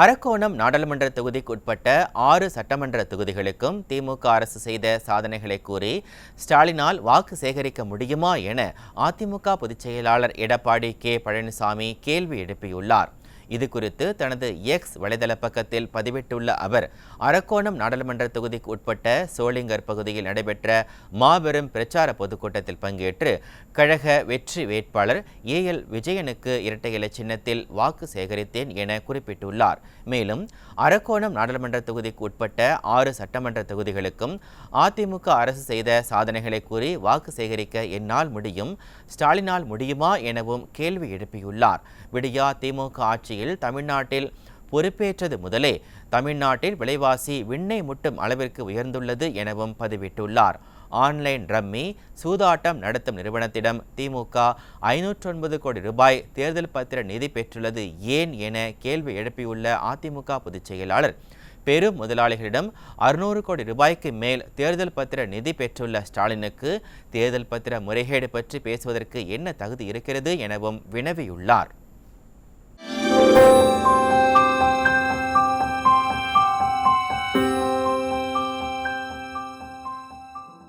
அரக்கோணம் நாடாளுமன்ற தொகுதிக்குட்பட்ட ஆறு சட்டமன்ற தொகுதிகளுக்கும் திமுக அரசு செய்த சாதனைகளை கூறி ஸ்டாலினால் வாக்கு சேகரிக்க முடியுமா என அதிமுக பொதுச் செயலாளர் எடப்பாடி கே பழனிசாமி கேள்வி எழுப்பியுள்ளார். இது குறித்து தனது எக்ஸ் வலைதள பக்கத்தில் பதிவிட்டுள்ள அவர் அரக்கோணம் நாடாளுமன்ற தொகுதிக்கு உட்பட்ட சோளிங்கர் பகுதியில் நடைபெற்ற மாபெரும் பிரச்சார பொதுக்கூட்டத்தில் பங்கேற்று கழக வெற்றி வேட்பாளர் ஏ எல் விஜயனுக்கு இரட்டை இலை சின்னத்தில் வாக்கு சேகரித்தேன் என குறிப்பிட்டுள்ளார். மேலும் அரக்கோணம் நாடாளுமன்ற தொகுதிக்கு உட்பட்ட ஆறு சட்டமன்ற தொகுதிகளுக்கும் அதிமுக அரசு செய்த சாதனைகளை கூறி வாக்கு சேகரிக்க என்னால் முடியும் ஸ்டாலினால் முடியுமா எனவும் கேள்வி எழுப்பியுள்ளார். விடியா திமுக ஆட்சி ஆட்சியில் தமிழ்நாட்டில் பொறுப்பேற்றது முதலே. தமிழ்நாட்டில் விலைவாசி விண்ணை முட்டும் அளவிற்கு உயர்ந்துள்ளது எனவும் பதிவிட்டுள்ளார். ஆன்லைன் ரம்மி சூதாட்டம் நடத்தும் நிறுவனத்திடம் திமுக ஐநூற்றொன்பது கோடி ரூபாய் தேர்தல் பத்திர நிதி பெற்றுள்ளது ஏன் என கேள்வி எழுப்பியுள்ள அதிமுக பொதுச் செயலாளர். பெரும் முதலாளிகளிடம் அறுநூறு கோடி ரூபாய்க்கு மேல் தேர்தல் பத்திர நிதி பெற்றுள்ள ஸ்டாலினுக்கு தேர்தல் பத்திர முறைகேடு பற்றி பேசுவதற்கு என்ன தகுதி இருக்கிறது எனவும் வினவியுள்ளார்.